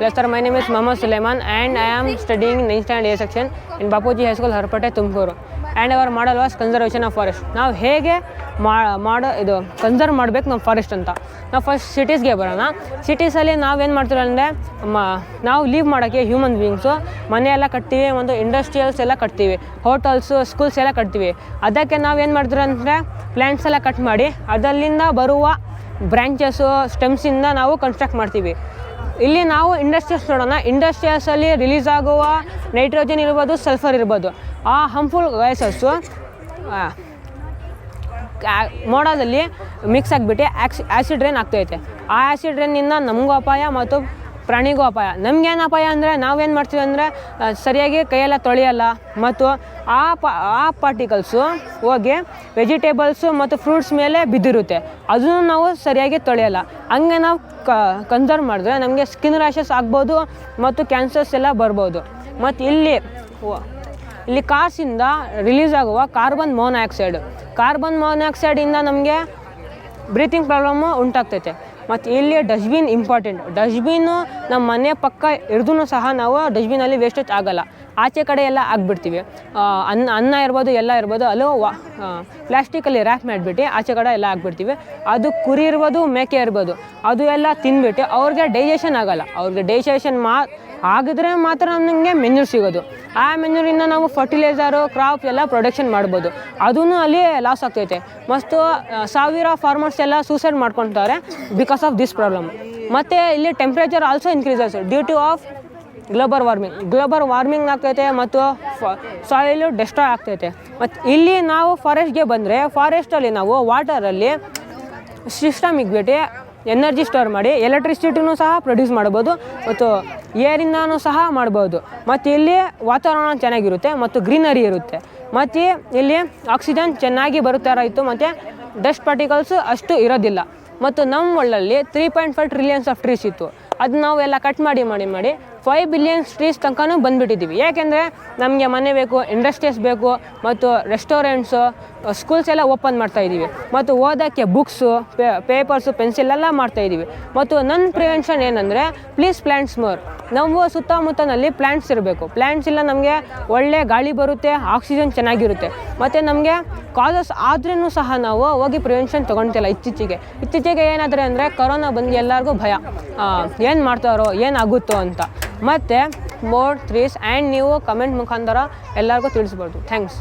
Yes, sir. My name is Mohammad Suleiman, and I am studying in 9th standard A section in Bapuji High School, Harpate. And our model was conservation of forest. ನಾವು ಹೇಗೆ ಮಾಡೋ ಇದು conserve ಮಾಡಬೇಕು ನಮ್ಮ forest ಅಂತ ನಾವು first ಸಿಟೀಸ್ಗೆ ಬರೋಣ ಸಿಟೀಸಲ್ಲಿ ನಾವೇನು ಮಾಡ್ತೀವಿ ಅಂದರೆ ನಾವು ಲೀವ್ ಮಾಡೋಕ್ಕೆ ಹ್ಯೂಮನ್ ಬೀಯಿಂಗ್ಸು ಮನೆ ಎಲ್ಲ ಕಟ್ತೀವಿ ಒಂದು ಇಂಡಸ್ಟ್ರಿಯಲ್ಸ್ ಎಲ್ಲ ಕಟ್ತೀವಿ ಹೋಟೆಲ್ಸು ಸ್ಕೂಲ್ಸ್ ಎಲ್ಲ ಕಟ್ತೀವಿ ಅದಕ್ಕೆ ನಾವೇನು ಮಾಡ್ತೀವಿ ಅಂದರೆ ಪ್ಲ್ಯಾಂಟ್ಸ್ ಎಲ್ಲ ಕಟ್ ಮಾಡಿ ಅದರಿಂದ ಬರುವ ಬ್ರ್ಯಾಂಚಸ್ಸು ಸ್ಟೆಮ್ಸಿಂದ ನಾವು ಕನ್ಸ್ಟ್ರಕ್ಟ್ ಮಾಡ್ತೀವಿ ಇಲ್ಲಿ ನಾವು ಇಂಡಸ್ಟ್ರೀಸ್ ನೋಡೋಣ. ಇಂಡಸ್ಟ್ರಿಯಲ್ಸಲ್ಲಿ ರಿಲೀಸ್ ಆಗುವ ನೈಟ್ರೋಜನ್ ಇರ್ಬೋದು ಸಲ್ಫರ್ ಇರ್ಬೋದು. ಆ ಹಂಫುಲ್ ವಯಸ್ಸಸ್ಸು ಮೋಡದಲ್ಲಿ ಮಿಕ್ಸ್ ಆಗಿಬಿಟ್ಟು ಆ್ಯಕ್ಸಿ ಆ್ಯಸಿಡ್ ರೇನ್ ಆಗ್ತೈತೆ. ಆ ಆ್ಯಸಿಡ್ ರೇನಿಂದ ನಮಗೂ ಅಪಾಯ ಮತ್ತು ಪ್ರಾಣಿಗೂ ಅಪಾಯ. ನಮ್ಗೇನು ಅಪಾಯ ಅಂದರೆ ನಾವೇನು ಮಾಡ್ತೀವಿ ಅಂದರೆ ಸರಿಯಾಗಿ ಕೈಯೆಲ್ಲ ತೊಳೆಯಲ್ಲ ಮತ್ತು ಆ ಪ, ಆ ಪಾರ್ಟಿಕಲ್ಸು ಹೋಗಿ ವೆಜಿಟೇಬಲ್ಸು ಮತ್ತು ಫ್ರೂಟ್ಸ್ ಮೇಲೆ ಬಿದ್ದಿರುತ್ತೆ. ಅದನ್ನು ನಾವು ಸರಿಯಾಗಿ ತೊಳೆಯಲ್ಲ. ಹಂಗೆ ನಾವು ಕನ್ಸರ್ವ್ ಮಾಡಿದ್ರೆ ನಮಗೆ ಸ್ಕಿನ್ ರ್ಯಾಷಸ್ ಆಗ್ಬೋದು ಮತ್ತು ಕ್ಯಾನ್ಸರ್ಸ್ ಎಲ್ಲ ಬರ್ಬೋದು. ಮತ್ತು ಇಲ್ಲಿ ಇಲ್ಲಿ ಕಾರ್ಸಿಂದ ರಿಲೀಸ್ ಆಗುವ ಕಾರ್ಬನ್ ಮೋನಾಕ್ಸೈಡ್ ಕಾರ್ಬನ್ ಮೋನಾಕ್ಸೈಡಿಂದ ನಮಗೆ ಬ್ರೀತಿಂಗ್ ಪ್ರಾಬ್ಲಮ್ಮು ಉಂಟಾಗ್ತೈತೆ. ಮತ್ತು ಇಲ್ಲಿ ಡಸ್ಟ್ಬಿನ್ ಇಂಪಾರ್ಟೆಂಟ್ ಡಸ್ಟ್ಬಿನ್ನು ನಮ್ಮ ಮನೆ ಪಕ್ಕ ಹಿಡ್ದೂ ಸಹ ನಾವು ಡಸ್ಟ್ಬಿನಲ್ಲಿ ವೇಸ್ಟೇಜ್ ಆಗಲ್ಲ. ಆಚೆ ಕಡೆ ಎಲ್ಲ ಆಗಿಬಿಡ್ತೀವಿ. ಅನ್ನ ಅನ್ನ ಇರ್ಬೋದು, ಎಲ್ಲ ಇರ್ಬೋದು, ಅಲ್ಲೂ ವಾ ಪ್ಲಾಸ್ಟಿಕಲ್ಲಿ ರ್ಯಾಪ್ ಮಾಡಿಬಿಟ್ಟು ಆಚೆ ಕಡೆ ಎಲ್ಲ ಆಗಿಬಿಡ್ತೀವಿ. ಅದು ಕುರಿ ಇರ್ಬೋದು, ಮೇಕೆ ಇರ್ಬೋದು, ಅದು ಎಲ್ಲ ತಿನ್ಬಿಟ್ಟು ಅವ್ರಿಗೆ ಡೈಜೆಷನ್ ಆಗಲ್ಲ. ಅವ್ರಿಗೆ ಡೈಜೆಷನ್ ಮಾ, ಆಗಿದ್ರೆ ಮಾತ್ರ ನಮಗೆ ಮೆನ್ಯೂರ್ ಸಿಗೋದು. ಆ ಮೆನ್ಯೂರಿಂದ ನಾವು ಫರ್ಟಿಲೈಸರು ಕ್ರಾಪ್ ಎಲ್ಲ ಪ್ರೊಡಕ್ಷನ್ ಮಾಡ್ಬೋದು. ಅದೂ ಅಲ್ಲಿ ಲಾಸ್ ಆಗ್ತೈತೆ. ಮತ್ತು ಆ, ಸಾವಿರ ಫಾರ್ಮರ್ಸ್ ಎಲ್ಲ ಸೂಸೈಡ್ ಮಾಡ್ಕೊತಾರೆ ಬಿಕಾಸ್ ಆಫ್ ದಿಸ್ ಪ್ರಾಬ್ಲಮ್ ಮತ್ತು ಇಲ್ಲಿ temperature also increases due to of global warming global warming ಆಗ್ತೈತೆ ಮತ್ತು ಸಾಯಿಲು ಡೆಸ್ಟ್ರಾಯ್ ಆಗ್ತೈತೆ. ಮತ್ತು ಇಲ್ಲಿ ನಾವು ಫಾರೆಸ್ಟ್ಗೆ ಬಂದರೆ ಫಾರೆಸ್ಟಲ್ಲಿ ನಾವು ವಾಟರಲ್ಲಿ ಸಿಸ್ಟಮ್ ಇಕ್ಬಿಟ್ಟು ಎನರ್ಜಿ ಸ್ಟೋರ್ ಮಾಡಿ, ಎಲೆಕ್ಟ್ರಿಸಿಟಿನೂ ಸಹ ಪ್ರೊಡ್ಯೂಸ್ ಮಾಡ್ಬೋದು ಮತ್ತು ಏರಿಂದನೂ ಸಹ ಮಾಡ್ಬೋದು. ಮತ್ತು ಇಲ್ಲಿ ವಾತಾವರಣ ಚೆನ್ನಾಗಿರುತ್ತೆ ಮತ್ತು ಗ್ರೀನರಿ ಇರುತ್ತೆ. ಮತ್ತು ಇಲ್ಲಿ ಆಕ್ಸಿಜನ್ ಚೆನ್ನಾಗಿ ಬರುತ್ತಾ ಇತ್ತು, ಮತ್ತು ಡಸ್ಟ್ ಪಾರ್ಟಿಕಲ್ಸ್ ಅಷ್ಟು ಇರೋದಿಲ್ಲ. ಮತ್ತು ನಮ್ಮ ವರ್ಲ್ಡಲ್ಲಿ three point five trillions of trees ಇತ್ತು. ಅದು ನಾವು ಎಲ್ಲ ಕಟ್ ಮಾಡಿ ಮಾಡಿ ಮಾಡಿ ಫೈವ್ ಬಿಲಿಯನ್ಸ್ ಟ್ರೀಸ್ ತನಕನೂ ಬಂದುಬಿಟ್ಟಿದ್ದೀವಿ. ಯಾಕೆಂದರೆ ನಮಗೆ ಮನೆ ಬೇಕು ಇಂಡಸ್ಟ್ರೀಸ್ ಬೇಕು ಮತ್ತು ರೆಸ್ಟೋರೆಂಟ್ಸು ಸ್ಕೂಲ್ಸ್ ಎಲ್ಲ ಓಪನ್ ಮಾಡ್ತಾ ಇದ್ದೀವಿ. ಮತ್ತು ಓದೋಕ್ಕೆ ಬುಕ್ಸು ಪೇಪರ್ಸು ಪೆನ್ಸಿಲ್ ಎಲ್ಲ ಮಾಡ್ತಾ ಇದ್ದೀವಿ. ಮತ್ತು ನನ್ನ ಪ್ರಿವೆನ್ಷನ್ ಏನಂದರೆ ಪ್ಲೀಸ್ ಪ್ಲ್ಯಾಂಟ್ಸ್ ಮೋರ್ ನಾವು ಸುತ್ತಮುತ್ತನಲ್ಲಿ ಪ್ಲ್ಯಾಂಟ್ಸ್ ಇರಬೇಕು. ಪ್ಲ್ಯಾಂಟ್ಸ್ ಇಲ್ಲ ನಮಗೆ ಒಳ್ಳೆ ಗಾಳಿ ಬರುತ್ತೆ ಆಕ್ಸಿಜನ್ ಚೆನ್ನಾಗಿರುತ್ತೆ. ಮತ್ತು ನಮಗೆ ಕಾಸಸ್ ಆದ್ರೂ ಸಹ ನಾವು ಹೋಗಿ ಪ್ರಿವೆನ್ಷನ್ ತೊಗೊಳ್ತಿಲ್ಲ ಇತ್ತೀಚೆಗೆ. ಇತ್ತೀಚೆಗೆ ಏನಾದರೆ ಅಂದರೆ ಕರೋನಾ ಬಂದು ಎಲ್ಲರಿಗೂ ಭಯ. ಏನು ಮಾಡ್ತಾರೋ ಏನಾಗುತ್ತೋ ಅಂತ. ಮತ್ತು ಮೋರ್ ತ್ರೀಸ್ ಆ್ಯಂಡ್ ನೀವು ಕಮೆಂಟ್ ಮುಖಾಂತರ ಎಲ್ಲರಿಗೂ ತಿಳಿಸ್ಬೋದು. ಥ್ಯಾಂಕ್ಸ್